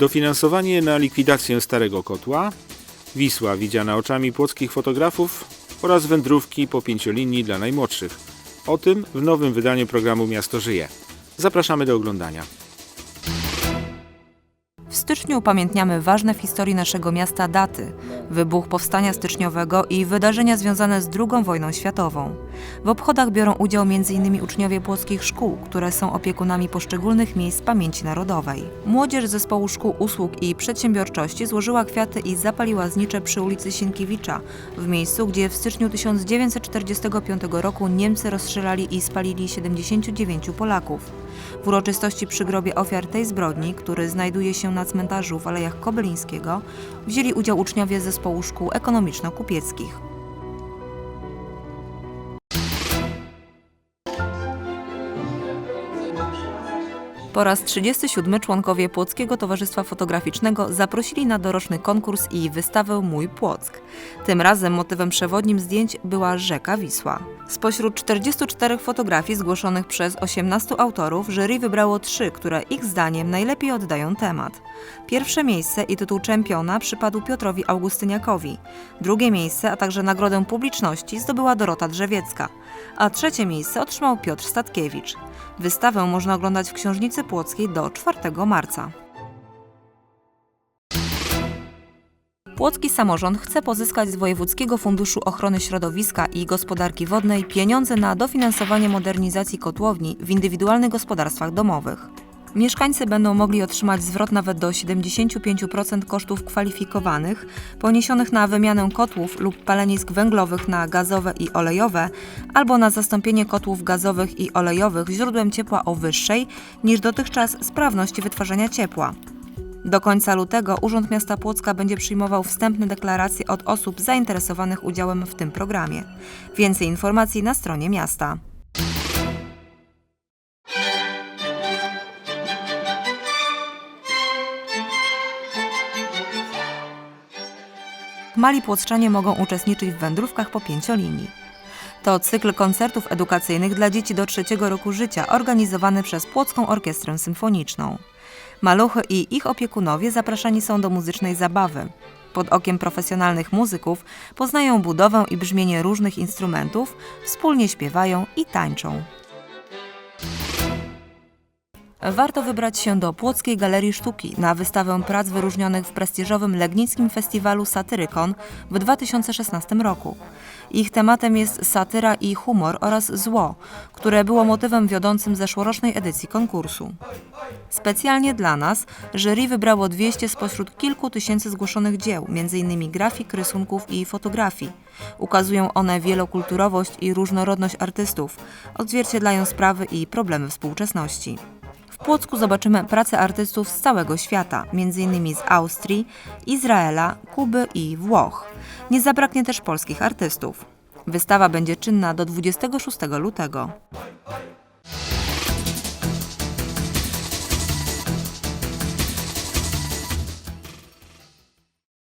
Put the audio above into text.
dofinansowanie na likwidację starego kotła, Wisła widziana oczami płockich fotografów oraz wędrówki po pięciolinii dla najmłodszych. O tym w nowym wydaniu programu Miasto Żyje. Zapraszamy do oglądania. W styczniu upamiętniamy ważne w historii naszego miasta daty wybuch powstania styczniowego i wydarzenia związane z II wojną światową. W obchodach biorą udział m.in. uczniowie płockich szkół, które są opiekunami poszczególnych miejsc pamięci narodowej. Młodzież zespołu szkół usług i przedsiębiorczości złożyła kwiaty i zapaliła znicze przy ulicy Sienkiewicza, w miejscu, gdzie w styczniu 1945 roku Niemcy rozstrzelali i spalili 79 Polaków. W uroczystości przy grobie ofiar tej zbrodni, który znajduje się na cmentarzu w Alejach Kobylińskiego, wzięli udział uczniowie zespołu szkół ekonomiczno-kupieckich. Po raz 37 członkowie Płockiego Towarzystwa Fotograficznego zaprosili na doroczny konkurs i wystawę Mój Płock. Tym razem motywem przewodnim zdjęć była rzeka Wisła. Spośród 44 fotografii zgłoszonych przez 18 autorów jury wybrało trzy, które ich zdaniem najlepiej oddają temat. Pierwsze miejsce i tytuł czempiona przypadł Piotrowi Augustyniakowi. Drugie miejsce, a także nagrodę publiczności zdobyła Dorota Drzewiecka. A trzecie miejsce otrzymał Piotr Statkiewicz. Wystawę można oglądać w Książnicy Płockiej do 4 marca. Płocki samorząd chce pozyskać z Wojewódzkiego Funduszu Ochrony Środowiska i Gospodarki Wodnej pieniądze na dofinansowanie modernizacji kotłowni w indywidualnych gospodarstwach domowych. Mieszkańcy będą mogli otrzymać zwrot nawet do 75% kosztów kwalifikowanych poniesionych na wymianę kotłów lub palenisk węglowych na gazowe i olejowe, albo na zastąpienie kotłów gazowych i olejowych źródłem ciepła o wyższej niż dotychczas sprawności wytwarzania ciepła. Do końca lutego Urząd Miasta Płocka będzie przyjmował wstępne deklaracje od osób zainteresowanych udziałem w tym programie. Więcej informacji na stronie miasta. Mali płotrzanie mogą uczestniczyć w wędrówkach po pięciolinii. To cykl koncertów edukacyjnych dla dzieci do trzeciego roku życia organizowany przez Płocką Orkiestrę Symfoniczną. Maluchy i ich opiekunowie zapraszani są do muzycznej zabawy. Pod okiem profesjonalnych muzyków poznają budowę i brzmienie różnych instrumentów, wspólnie śpiewają i tańczą. Warto wybrać się do Płockiej Galerii Sztuki na wystawę prac wyróżnionych w prestiżowym Legnickim Festiwalu Satyrykon w 2016 roku. Ich tematem jest satyra i humor oraz zło, które było motywem wiodącym zeszłorocznej edycji konkursu. Specjalnie dla nas jury wybrało 200 spośród kilku tysięcy zgłoszonych dzieł, m.in. grafik, rysunków i fotografii. Ukazują one wielokulturowość i różnorodność artystów, odzwierciedlają sprawy i problemy współczesności. Płocku zobaczymy prace artystów z całego świata, m.in. z Austrii, Izraela, Kuby i Włoch. Nie zabraknie też polskich artystów. Wystawa będzie czynna do 26 lutego.